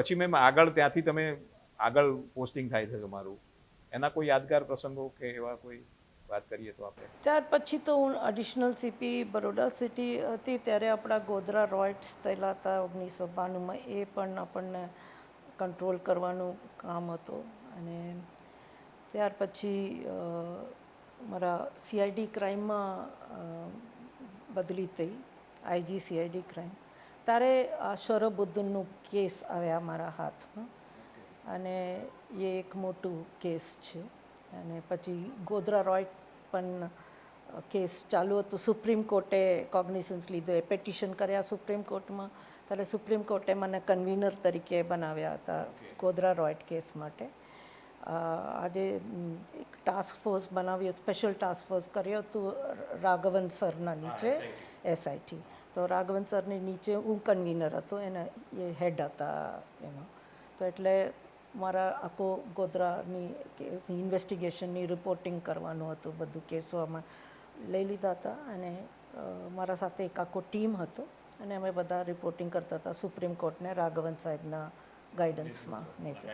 પછી મેમ આગળ ત્યાંથી તમે આગળ પોસ્ટિંગ થાય છે તમારું. એના કોઈ યાદગાર પ્રસંગો કે એવા કોઈ વાત કરીએ તો આપણે? ત્યાર પછી તો હું એડિશનલ સીપી બરોડા સિટી હતી, ત્યારે આપણા ગોધરા રોયટ્સ થયેલા હતા ઓગણીસો બાણુંમાં એ પણ આપણને કંટ્રોલ કરવાનું કામ હતું. અને ત્યાર પછી મારા સીઆઈડી ક્રાઇમમાં બદલી થઈ. આઈજી સીઆઈડી ક્રાઇમ ત્યારે આ શરબુદ્દીનનું કેસ આવ્યા મારા હાથમાં. અને એ એક મોટું કેસ છે. અને પછી ગોધરા રોય પણ કેસ ચાલુ હતું. સુપ્રીમ કોર્ટે કોગ્નિસન્સ લીધો. એ પેટિશન કર્યા સુપ્રીમ કોર્ટમાં. ત્યારે સુપ્રીમ કોર્ટે મને કન્વીનર તરીકે બનાવ્યા હતા ગોધરા રોયટ કેસ માટે. આજે એક ટાસ્ક ફોર્સ બનાવ્યો સ્પેશિયલ ટાસ્ક ફોર્સ કર્યો હતું રાઘવન સરના નીચે એસઆઈટી તો રાઘવન સરની નીચે હું કન્વીનર હતો, એને એ હેડ હતા એમાં. તો એટલે મારા આખો ગોધરાની ઇન્વેસ્ટિગેશનની રિપોર્ટિંગ કરવાનું હતું, બધું કેસો અમે લઈ લીધા હતા અને મારા સાથે એક આખો ટીમ હતો અને અમે બધા રિપોર્ટિંગ કરતા હતા સુપ્રીમ કોર્ટને રાઘવન સાહેબના ગાઈડન્સમાં નેતૃત્વ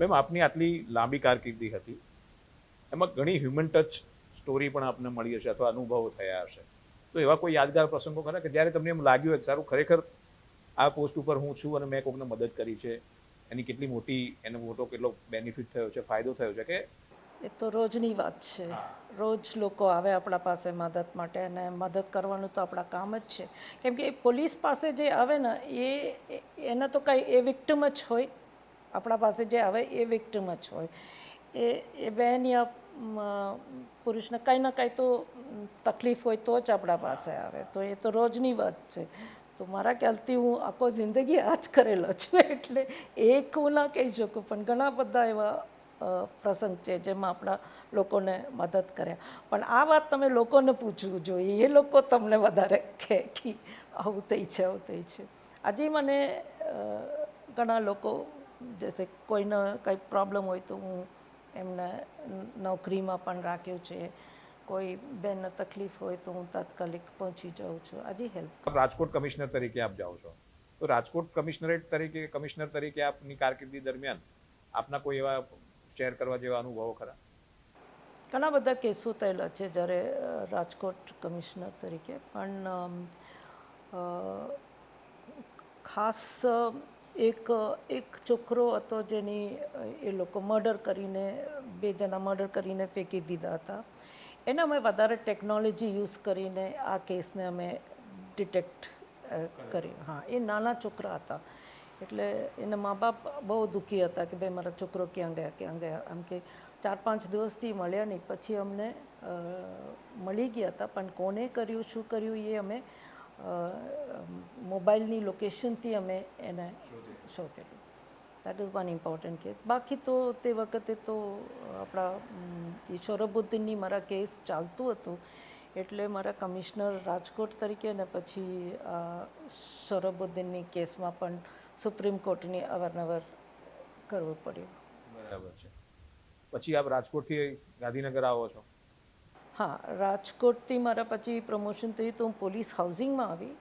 મેમ આપની આટલી લાંબી કારકિર્દી હતી. એમાં ઘણી હ્યુમન ટચ સ્ટોરી પણ આપને મળી હશે અથવા અનુભવો થયા હશે. તો એવા કોઈ યાદગાર પ્રસંગો ખરા કે જ્યારે તમને એમ લાગ્યું કે સારું ખરેખર આ પોસ્ટ ઉપર હું છું અને મેં કોઈને મદદ કરી છે એની કેટલી મોટી એનો મોટો કેટલો બેનિફિટ થયો છે ફાયદો થયો છે કે? એ તો રોજની વાત છે. રોજ લોકો આવે આપણા પાસે મદદ માટે અને મદદ કરવાનું તો આપણા કામ જ છે. કેમ કે એ પોલીસ પાસે જે આવે ને એ એને તો કાંઈ એ વિક્ટમ જ હોય. આપણા પાસે જે આવે એ વિક્ટમ જ હોય. એ એ બહેન યા પુરુષને કાંઈ ના કાંઈ તો તકલીફ હોય તો જ આપણા પાસે આવે. તો એ તો રોજની વાત છે. તો મારા ખ્યાલથી હું આખો જિંદગી આ જ કરેલો છું, એટલે એક હું ના કહી શકું, પણ ઘણા બધા એવા પ્રસંગ છે જેમાં આપણા લોકોને મદદ કર્યા પણ આ વાત તમે લોકોને પૂછવું જોઈએ. એ લોકો તમને વધારે કહે કે આવું થઈ છે, આવું થઈ છે. આજે મને ઘણા લોકો, જૈસે કોઈને કંઈ પ્રોબ્લેમ હોય તો હું એમને નોકરીમાં પણ રાખ્યું છે. કોઈ બેનને તકલીફ હોય તો હું તાત્કાલિક પહોંચી જાઉં છું. આજે હેલ્પ રાજકોટ કમિશનર તરીકે આપ જાઓ છો. તો રાજકોટ કમિશનરેટ તરીકે કમિશનર તરીકે આપની કારકિર્દી દરમિયાન આપના કોઈ એવા શેર કરવા જેવા અનુભવો ખરા? ઘણા બધા કેસો થયેલા છે જ્યારે રાજકોટ કમિશનર તરીકે. પણ ખાસ એક એક છોકરો હતો જેની એ લોકો મર્ડર કરીને બે જણા મર્ડર કરીને ફેંકી દીધા હતા. એને અમે વધારે ટેકનોલોજી યુઝ કરીને આ કેસને અમે ડિટેક્ટ કર્યું. હા એ નાના છોકરા હતા. એટલે એના મા બાપ બહુ દુઃખી હતા કે ભાઈ મારા છોકરો ક્યાં ગયા ક્યાં ગયા? આમ કે ચાર પાંચ દિવસથી મળ્યા નહીં. પછી અમને મળી ગયા હતા પણ કોને કર્યું શું કર્યું એ અમે મોબાઈલની લોકેશનથી અમે એને શોધેલું. That is one important case બાકી તો તે વખતે તો આપણા સૌરભુદ્દીનની મારા કેસ ચાલતું હતું. એટલે મારા કમિશનર રાજકોટ તરીકે ને પછી આ શોરબુદ્દીનની કેસમાં પણ સુપ્રીમ કોર્ટની અવારનવાર કરવું પડ્યું. બરાબર છે. પછી આપ રાજકોટથી ગાંધીનગર આવો છો? હા, રાજકોટથી મારા પછી પ્રમોશન થયું તો હું પોલીસ હાઉસિંગમાં આવી.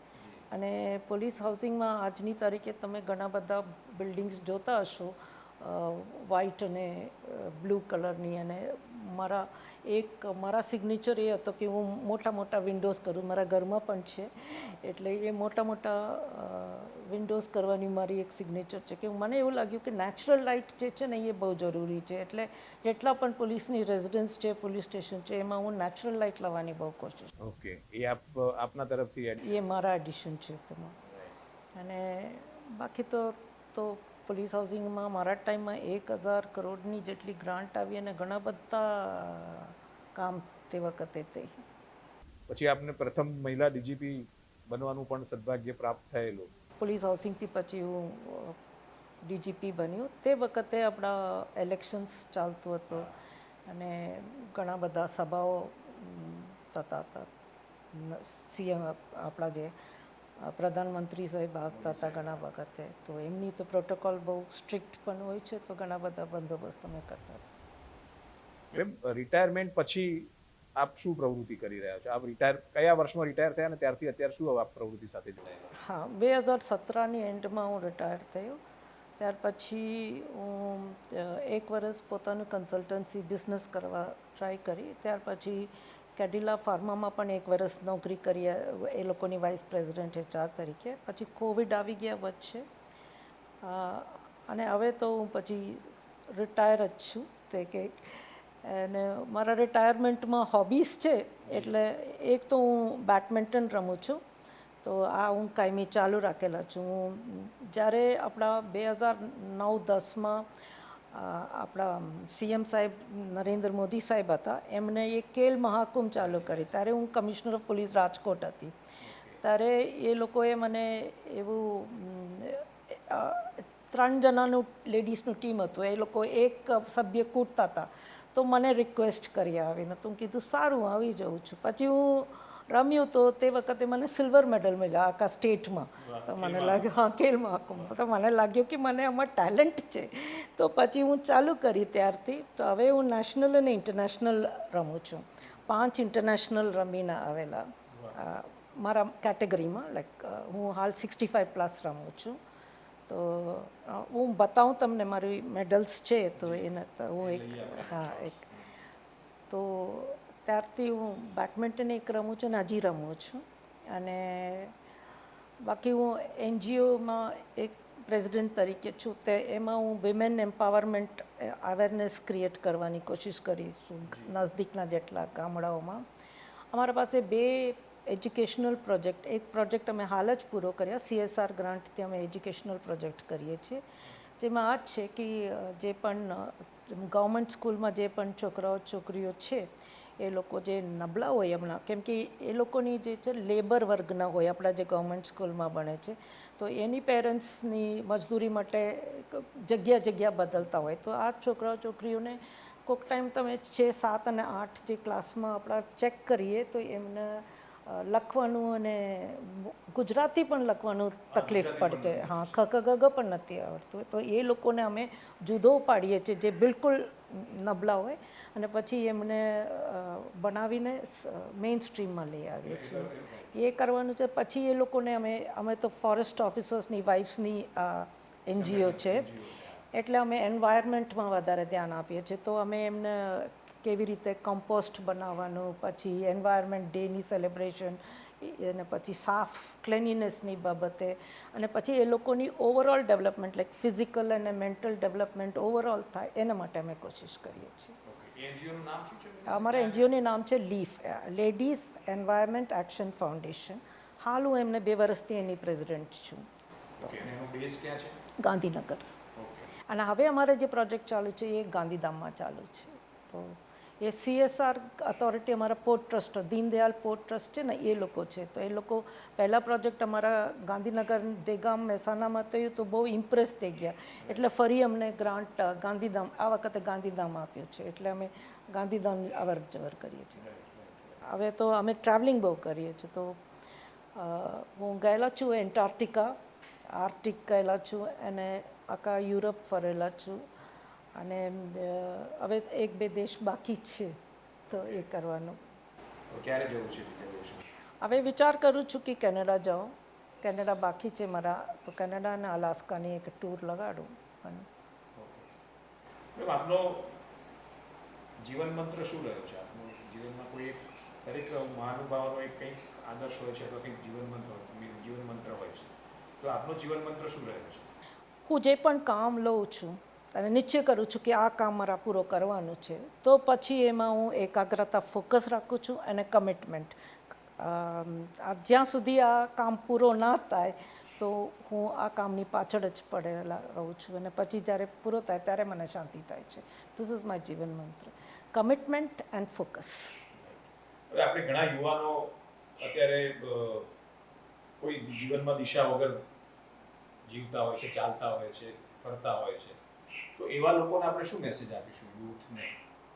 અને પોલીસ હાઉસિંગમાં આજની તારીખે તમે ઘણા બધા બિલ્ડિંગ્સ જોતા હશો. વ્હાઇટ અને બ્લુ કલરની અને મારા એક મારા સિગ્નેચર એ હતો કે હું મોટા મોટા વિન્ડોઝ કરું. મારા ઘરમાં પણ છે. એટલે એ મોટા મોટા વિન્ડોઝ કરવાની મારી એક સિગ્નેચર છે કે મને એવું લાગ્યું કે નેચરલ લાઇટ જે છે ને એ બહુ જરૂરી છે. એટલે જેટલા પણ પોલીસની રેઝિડન્સ છે પોલીસ સ્ટેશન છે એમાં હું નેચરલ લાઇટ લાવવાની બહુ કોશિશ ઓકે એ આપ આપના તરફથી એ મારા એડિશન છે તેમાં અને બાકી તો તો પોલીસ હાઉસિંગમાં મારા ટાઈમમાં એક હજાર કરોડની જેટલી ગ્રાન્ટ આવી અને ઘણા બધા કામ તે વખતે થઈ પછી આપને પ્રથમ મહિલા ડીજીપી બનવાનું પણ સદભાગ્ય પ્રાપ્ત થયેલું. પોલીસ હાઉસિંગથી પછી હું ડીજીપી બન્યું. તે વખતે આપણા એલેક્શન્સ ચાલતું હતું અને ઘણા બધા સભાઓ થતા હતા. સીએમ આપણા જે પ્રધાનમંત્રી સાહેબ આવતા હતા ઘણા વખતે. તો એમની તો પ્રોટોકોલ બહુ સ્ટ્રિક્ટ પણ હોય છે તો ઘણા બધા બંદોબસ્ત અમે કરતા હતા. એમ રિટાયરમેન્ટ પછી આપ શું પ્રવૃત્તિ કરી રહ્યા છો? આપ રિટાયર કયા વર્ષમાં રિટાયર થયા અને ત્યારથી અત્યાર શું આપ પ્રવૃત્તિ સાથે જોડાયા હા બે હજાર સત્તરની એન્ડમાં હું રિટાયર થયો. ત્યાર પછી હું એક વર્ષ પોતાનું કન્સલ્ટન્સી બિઝનેસ કરવા ટ્રાય કરી. ત્યાર પછી કેડિલા ફાર્મામાં પણ એક વર્ષ નોકરી કરી એ લોકોની વાઇસ પ્રેસિડેન્ટ એચઆર તરીકે. પછી કોવિડ આવી ગયા વચ્ચે. અને હવે તો હું પછી રિટાયર જ છું. તે કે અને મારા રિટાયરમેન્ટમાં હોબીઝ છે એટલે એક તો હું બેડમિન્ટન રમું છું. તો આ હું કાયમી ચાલુ રાખેલા છું. હું જ્યારે આપણા બે હજાર નવ દસમાં આપણા સીએમ સાહેબ નરેન્દ્ર મોદી સાહેબ હતા, એમણે એ ખેલ મહાકુંભ ચાલુ કરી. ત્યારે હું કમિશનર ઓફ પોલીસ રાજકોટ હતી. ત્યારે એ લોકોએ મને એવું ત્રણ જણાનું લેડીઝનું ટીમ હતું. એ લોકો એક સભ્ય કૂટતા હતા. તો મને રિક્વેસ્ટ કરી આવીને. તો હું કીધું, સારું આવી જાઉં છું. પછી હું રમ્યું તો તે વખતે મને સિલ્વર મેડલ મળ્યા આખા સ્ટેટમાં તો મને લાગ્યું હા ખેલ મહાકુંભમાં તો મને લાગ્યું કે મને આમાં ટેલેન્ટ છે. તો પછી હું ચાલુ કરી ત્યારથી. તો હવે હું નેશનલ અને ઇન્ટરનેશનલ રમું છું. પાંચ ઇન્ટરનેશનલ રમીને આવેલા. મારા કેટેગરીમાં લાઈક હું હાલ સિક્સટી ફાઇવ પ્લસ રમું છું. તો હું બતાવું તમને મારી મેડલ્સ છે તો એને હું એક હા એક. તો ત્યારથી હું બેડમિન્ટન એક રમું છું અને હજી રમું છું. અને બાકી હું એનજીઓમાં એક પ્રેસિડેન્ટ તરીકે છું તે એમાં હું વિમેન એમ્પાવરમેન્ટ અવેરનેસ ક્રિએટ કરવાની કોશિશ કરીશું નજદીકના જેટલા ગામડાઓમાં. અમારા પાસે બે એજ્યુકેશનલ પ્રોજેક્ટ એક પ્રોજેક્ટ અમે હાલ જ પૂરો કર્યા સીએસઆર ગ્રાન્ટથી અમે એજ્યુકેશનલ પ્રોજેક્ટ કરીએ છીએ. જેમાં આ જ છે કે જે પણ, ગવર્મેન્ટ સ્કૂલમાં જે પણ છોકરાઓ છોકરીઓ છે એ લોકો જે નબળા હોય હમણાં કેમ કે એ લોકોની જે છે લેબર વર્ગના હોય આપણા જે ગવર્મેન્ટ સ્કૂલમાં ભણે છે તો એની પેરેન્ટ્સની મજદૂરી માટે જગ્યા જગ્યા બદલતા હોય. તો આ છોકરાઓ છોકરીઓને કોઈક ટાઈમ તમે છે સાત અને આઠ જે ક્લાસમાં આપણા ચેક કરીએ તો એમને લખવાનું અને ગુજરાતી પણ લખવાનું તકલીફ પડશે હા ખ ખ ગ ગ પણ નથી આવડતું. તો એ લોકોને અમે જુદો પાડીએ છીએ જે બિલકુલ નબળા હોય અને પછી એમને બનાવીને મેઇન સ્ટ્રીમમાં લઈ આવીએ છીએ. એ કરવાનું છે, પછી એ લોકોને અમે અમે તો ફોરેસ્ટ ઓફિસર્સની વાઇફ્સની એનજીઓ છે. એટલે અમે એન્વાયરમેન્ટમાં વધારે ધ્યાન આપીએ છીએ. તો અમે એમને કેવી રીતે કમ્પોસ્ટ બનાવવાનું, પછી એન્વાયરમેન્ટ ડેની સેલિબ્રેશન અને પછી સાફ ક્લેનિનેસની બાબતે અને પછી એ લોકોની ઓવરઓલ ડેવલપમેન્ટ લાઈક ફિઝિકલ અને મેન્ટલ ડેવલપમેન્ટ ઓવરઓલ થાય એના માટે અમે કોશિશ કરીએ છીએ. અમારા એનજીઓનું નામ છે leaf ladies environment action foundation હાલ હું એમને બે વર્ષથી એની પ્રેસિડેન્ટ છું. ઓકે અને એનો બેઝ ક્યાં છે? ગાંધીનગર. અને હવે અમારે જે પ્રોજેક્ટ ચાલુ છે એ ગાંધીધામમાં ચાલુ છે. તો એ સીએસઆર ઓથોરિટી અમારા port trust Deendayal port trust છે ને, એ લોકો છે. તો એ લોકો પહેલા પ્રોજેક્ટ અમારા ગાંધીનગર, દેગામ, મહેસાણામાં થયું તો બહુ ઇમ્પ્રેસ થઈ ગયા. એટલે ફરી અમને ગ્રાન્ટ ગાંધીધામ, આ વખતે ગાંધીધામ આપ્યો છે. એટલે અમે ગાંધીધામ અવર જવર કરીએ છીએ. હવે તો અમે ટ્રાવેલિંગ બહુ કરીએ છીએ. તો હું ગયેલા છું એન્ટાર્કટિકા આર્ટિક ગયેલા છું અને આખા યુરોપ ફરેલા છું. અને હવે એક બે દેશ બાકી છે તો એ કરવાનું. ક્યારે જવું છે હવે વિચાર કરું છું કે કેનેડા જાઉં. કેનેડા બાકી છે મારા તો કેનેડા અને અલાસ્કાની એક ટૂર લગાડું. અને આપનો જીવન મંત્ર શું રહ્યો છે? આપનો જીવનમાં કોઈ એક દરેક મહાનુભાવનો એક કંઈક આદર્શ હોય છે અથવા કંઈક જીવન મંત્ર જીવન મંત્ર હોય છે. તો આપનો જીવન મંત્ર શું રહ્યો છે? હું જે પણ કામ લઉં છું અને નિશ્ચય કરું છું કે આ કામ મારા પૂરો કરવાનું છે. તો પછી એમાં હું એકાગ્રતા ફોકસ રાખું છું અને કમિટમેન્ટ જ્યાં સુધી આ કામ પૂરો ના થાય, તો હું આ કામની પાછળ જ પડેલા રહું છું અને પછી જ્યારે પૂરો થાય ત્યારે મને શાંતિ થાય છે. ધીસ ઇઝ માય જીવન મંત્ર. કમિટમેન્ટ એન્ડ ફોકસ હવે આપણે ઘણા યુવાનો અત્યારે કોઈ જીવનમાં દિશા વગર જીવતા હોય છે, ચાલતા હોય છે, ફરતા હોય છે. તો એવા લોકોને આપણે શું મેસેજ આપીશું? યુથને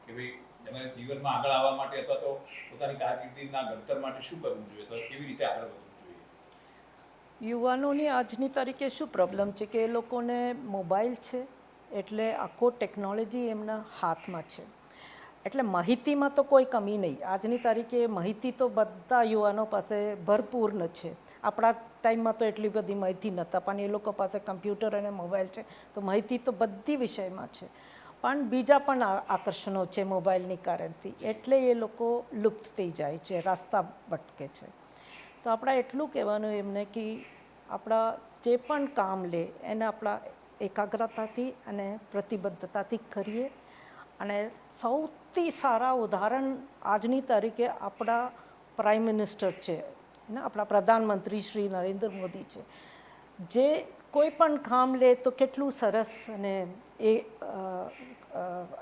કે ભાઈ, તમારે જીવનમાં આગળ આવવા માટે અથવા તો પોતાની કારકિર્દીના ઘડતર માટે શું કરવું જોઈએ? અથવા કેવી રીતે આગળ વધવું જોઈએ? યુવાનોની આજની તારીખે શું પ્રોબ્લેમ છે કે એ લોકોને મોબાઈલ છે એટલે આખો ટેકનોલોજી એમના હાથમાં છે. એટલે માહિતીમાં તો કોઈ કમી નહીં. આજની તારીખે માહિતી તો બધા યુવાનો પાસે ભરપૂર છે. આપણા ટાઈમમાં તો એટલી બધી માહિતી નહોતા, પણ એ લોકો પાસે કમ્પ્યુટર અને મોબાઈલ છે, તો માહિતી તો બધી વિષયમાં છે. પણ બીજા પણ આકર્ષણો છે મોબાઈલની કારણથી, એટલે એ લોકો લુપ્ત થઈ જાય છે, રસ્તા ભટકે છે. તો આપણા એટલું કહેવાનું એમને કે આપણા જે પણ કામ લે, એને આપણા એકાગ્રતાથી અને પ્રતિબદ્ધતાથી કરીએ. અને સૌથી સારા ઉદાહરણ આજની તારીખે આપણા પ્રાઇમ મિનિસ્ટર છે ને? આપણા પ્રધાનમંત્રી શ્રી નરેન્દ્ર મોદી છે. જે કોઈ પણ કામ લે તો કેટલું સરસ અને એ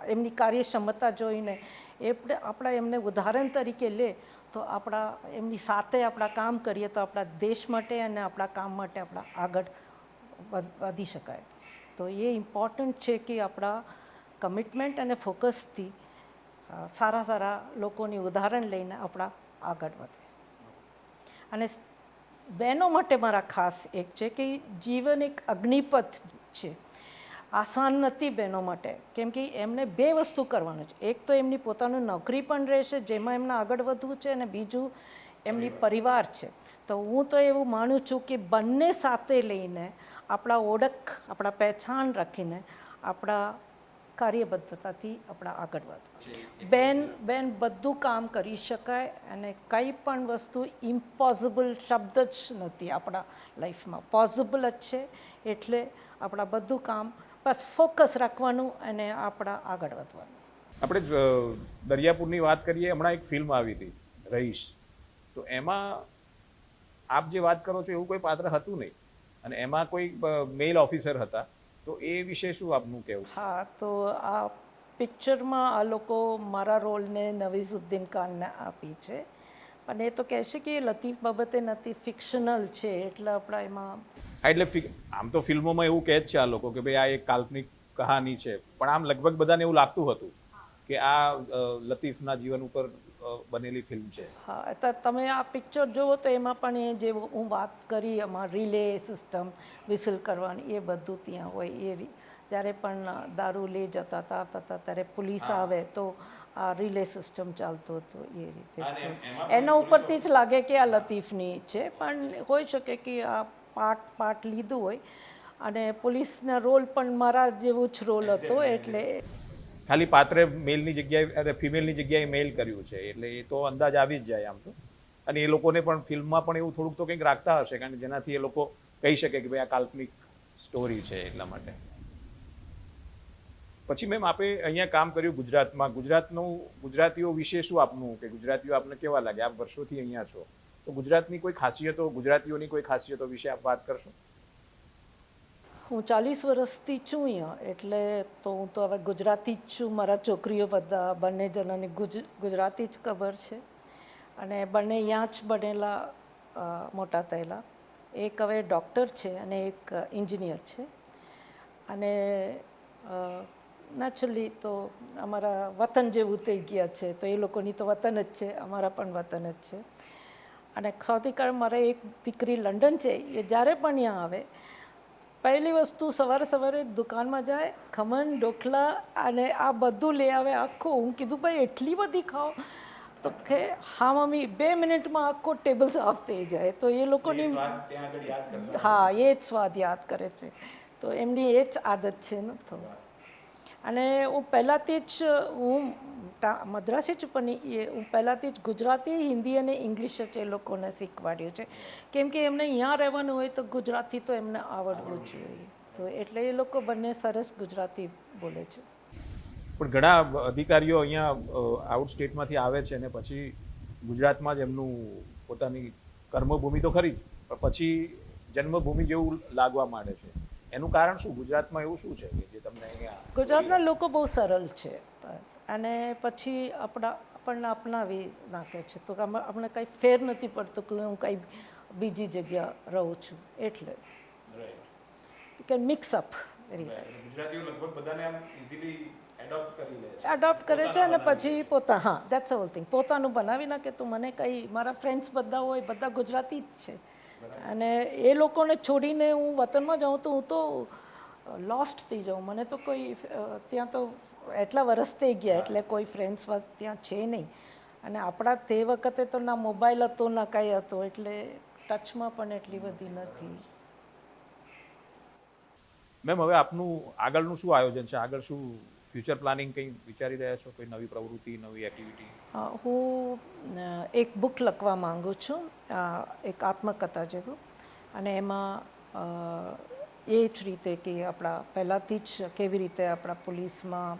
એમની કાર્યક્ષમતા જોઈને એ આપણા એમને ઉદાહરણ તરીકે લે તો આપણા, એમની સાથે આપણા કામ કરીએ તો આપણા દેશ માટે અને આપણા કામ માટે આપણા આગળ વધી શકાય. તો એ ઇમ્પોર્ટન્ટ છે કે આપણા કમિટમેન્ટ અને ફોકસથી સારા સારા લોકોની ઉદાહરણ લઈને આપણા આગળ વધે. અને બહેનો માટે મારા ખાસ એક છે કે જીવન એક અગ્નિપથ છે. આસાન નથી બહેનો માટે કેમ કે એમને બે વસ્તુ કરવાનું છે. એક તો એમની પોતાનું નોકરી પણ રહેશે જેમાં એમને આગળ વધવું છે અને બીજું એમની પરિવાર છે. તો હું તો એવું માનું છું કે બંને સાથે લઈને આપણા ઓળખ આપણા પહેચાન રાખીને આપણા કાર્યબદ્ધતાથી આપણા આગળ વધવા. બેન બેન બધું કામ કરી શકાય અને કંઈ પણ વસ્તુ ઇમ્પોસિબલ શબ્દ જ નથી આપણા લાઈફમાં પોસિબલ જ છે એટલે આપણા બધું કામ બસ ફોકસ રાખવાનું અને આપણા આગળ વધવાનું. આપણે દરિયાપુરની વાત કરીએ હમણાં એક ફિલ્મ આવી હતી રહીશ. તો એમાં આપ જે વાત કરો છો એવું કોઈ પાત્ર હતું નહીં. અને એમાં કોઈ મેલ ઓફિસર હતા. તો એ વિશે શું આપનું કહેવું? હા તો આ પિક્ચરમાં આ લોકો મારા રોલને નવીઝુદ્દીન ખાનને આપી છે. અને એ તો કહે છે કે એ લતીફ બાબતે નથી ફિક્શનલ છે એટલે આપણા એમાં હા એટલે આમ તો ફિલ્મોમાં એવું કહે જ છે આ લોકો કે ભાઈ આ એક કાલ્પનિક કહાની છે. પણ આમ લગભગ બધાને એવું લાગતું હતું કે આ લતીફના જીવન ઉપર બનેલી ફિલ્મ છે. હા તો તમે આ પિક્ચર જુઓ તો એમાં પણ એ જે હું વાત કરી એમાં રિલે સિસ્ટમ વિસલ કરવાની એ બધું ત્યાં હોય એ જ્યારે પણ દારૂ લઈ જતા હતા હતા ત્યારે પોલીસ આવે તો આ રિલે સિસ્ટમ ચાલતો હતો એ રીતે. એના ઉપરથી જ લાગે કે આ લતીફની છે પણ હોઈ શકે કે આ પાર્ટ પાર્ટ લીધું હોય. અને પોલીસના રોલ પણ મારા જેવું જ રોલ હતો એટલે ખાલી પાત્રે મેલની જગ્યાએ, અરે ફિમેલની જગ્યાએ મેલ કર્યું છે, એટલે એ તો અંદાજ આવી જ જાય આમ તો. અને એ લોકોને પણ ફિલ્મમાં પણ એવું થોડુંક તો કંઈક રાખતા હશે, કારણ કે જેનાથી એ લોકો કહી શકે કે ભાઈ આ કાલ્પનિક સ્ટોરી છે એટલા માટે. પછી મેમ આપે અહીંયા કામ કર્યું ગુજરાતમાં. ગુજરાતનું, ગુજરાતીઓ વિશે શું આપનું કે ગુજરાતીઓ આપને કેવા લાગે? આપ વર્ષોથી અહીંયા છો. તો ગુજરાતની કોઈ ખાસિયતો, ગુજરાતીઓની કોઈ ખાસિયતો વિશે આપ વાત કરશો? હું ચાલીસ વર્ષથી છું અહીંયા, એટલે તો હું તો હવે ગુજરાતી જ છું. મારા છોકરીઓ બધા બંને જણાની ગુજ, ગુજરાતી જ ખબર છે. અને બંને અહીંયા જ બનેલા મોટા થયેલા. એક હવે ડૉક્ટર છે અને એક એન્જિનિયર છે. અને નેચરલી તો અમારા વતન જેવું થઈ ગયા છે. તો એ લોકોની તો વતન જ છે, અમારા પણ વતન જ છે. અને સૌથી કારણ મારે એક દીકરી લંડન છે, એ જ્યારે પણ અહીંયા આવે પહેલી વસ્તુ સવારે સવારે દુકાનમાં જાય ખમણ ઢોકલા અને આ બધું લઈ આવે આખું. હું કીધું ભાઈ એટલી બધી ખાઓ. તો કે હા મમ્મી બે મિનિટમાં આખો ટેબલ સાફ થઈ જાય. તો એ લોકોની હા એ જ સ્વાદ યાદ કરે છે. તો એમની એ જ આદત છે ને તો. અને હું પહેલાંથી જ, હું મદ્રાસી જ પણ હું પહેલાંથી જ ગુજરાતી, હિન્દી અને ઇંગ્લિશ જ એ લોકોને શીખવાડ્યું છે. કેમ કે એમને અહીંયા રહેવાનું હોય તો ગુજરાતી તો એમને આવડવું જોઈએ. તો એટલે એ લોકો બંને સરસ ગુજરાતી બોલે છે. પણ ઘણા અધિકારીઓ અહીંયા આઉટ સ્ટેટમાંથી આવે છે અને પછી ગુજરાતમાં જ એમનું પોતાની કર્મભૂમિ તો ખરી જ, પણ પછી જન્મભૂમિ જેવું લાગવા માંડે છે. એનું કારણ શું? ગુજરાતમાં એવું શું છે કે જે તમને અહીંયા ગુજરાતના લોકો બહુ સરળ છે. અને પછી આપણા આપણને અપનાવી નાખે છે. તો આપણે કંઈ ફેર નથી પડતો કે હું કંઈ બીજી જગ્યા રહું છું. એટલે યુ કેન મિક્સ અપ ગુજરાતીઓ લગભગ બધાને આમ ઇઝીલી એડોપ્ટ કરી લે એડોપ્ટ કરે છે અને પછી પોતા હા ધેટ્સ ઓલ થિંગ પોતાનું બનાવી નાખે તો મને કંઈ મારા ફ્રેન્ડ્સ બધા હોય બધા ગુજરાતી જ છે. અને એ લોકોને છોડીને હું વતનમાં જાઉં તો હું તો લોસ્ટ થઈ જાઉં. મને તો કોઈ ત્યાં તો એટલા વરસ થઈ ગયા એટલે કોઈ ફ્રેન્ડ્સ વર્ક ત્યાં છે નહીં. અને આપણા તે વખતે તો ના મોબાઈલ હતો ના કાંઈ હતો એટલે ટચમાં પણ એટલી બધી નથી. મેમ હવે આપનું આગળનું શું આયોજન છે? આગળ શું ફ્યુચર પ્લાનિંગ કંઈ વિચારી રહ્યા છો? કોઈ નવી પ્રવૃત્તિ, નવી એક્ટિવિટી હું એક બુક લખવા માંગુ છું. એક આત્મકથા જેવું. અને એમાં એ જ રીતે કે આપણા પહેલાંથી જ કેવી રીતે આપણા પોલીસમાં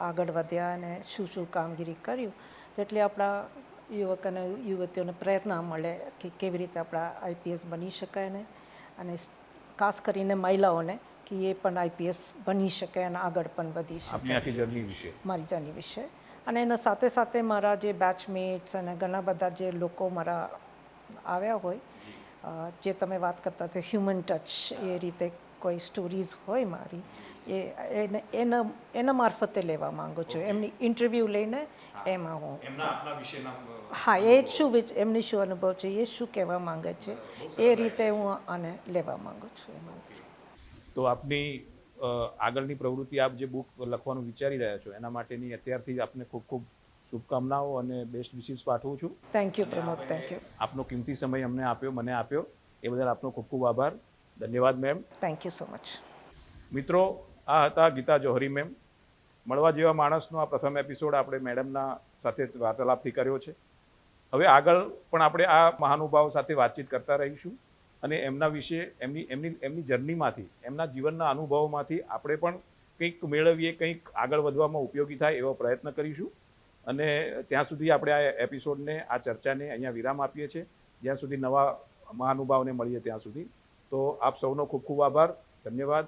આગળ વધ્યા અને શું શું કામગીરી કર્યું જેટલી આપણા યુવક અને યુવતીઓને પ્રેરણા મળે કે કેવી રીતે આપણા આઈપીએસ બની શકાય ને. અને ખાસ કરીને મહિલાઓને કે એ પણ આઈપીએસ બની શકે અને આગળ પણ વધી શકે. આપની આખી જર્ની વિશે? મારી જર્ની વિશે. અને એના સાથે સાથે મારા જે બેચમેટ્સ અને ઘણા બધા જે લોકો મારા આવ્યા હોય જે તમે વાત કરતા હતા હ્યુમન ટચ એ રીતે કોઈ સ્ટોરીઝ હોય મારી એ એને એના એના મારફતે લેવા માંગુ છું. એમની ઇન્ટરવ્યૂ લઈને એમાં હું. હા એ શું એમની શું અનુભવ છે એ શું કહેવા માંગે છે એ રીતે હું આને લેવા માંગુ છું એમાંથી. તો આપની આગળની પ્રવૃત્તિ આપ જે બુક લખવાનું વિચારી રહ્યા છો એના માટેની અત્યારથી જ આપને ખૂબ ખૂબ શુભકામનાઓ અને બેસ્ટ વિશીસ પાઠવું છું. Thank you Pramod thank you આપનો કિંમતી સમય અમને આપ્યો મને આપ્યો. એ બદલ આપનો ખૂબ ખૂબ આભાર. ધન્યવાદ ma'am thank you so much મિત્રો આ હતા ગીતા જોહરી મેમ મળવા જેવા માણસનો આ પ્રથમ એપિસોડ આપણે મેડમના સાથે વાર્તાલાપથી કર્યો છે. હવે આગળ પણ આપણે આ મહાનુભાવ સાથે વાતચીત કરતા રહીશું. અને એમના વિશે, એમની એમની એમની જર્નીમાંથી, એમના જીવનના અનુભવોમાંથી આપણે પણ કંઈક મેળવીએ, કંઈક આગળ વધવામાં ઉપયોગી થાય એવો પ્રયત્ન કરીશું. અને ત્યાં સુધી આપણે આ એપિસોડને, આ ચર્ચાને અહીંયા વિરામ આપીએ છીએ. જ્યાં સુધી નવા મહાનુભાવને મળીએ ત્યાં સુધી. તો આપ સૌનો ખૂબ ખૂબ આભાર. ધન્યવાદ.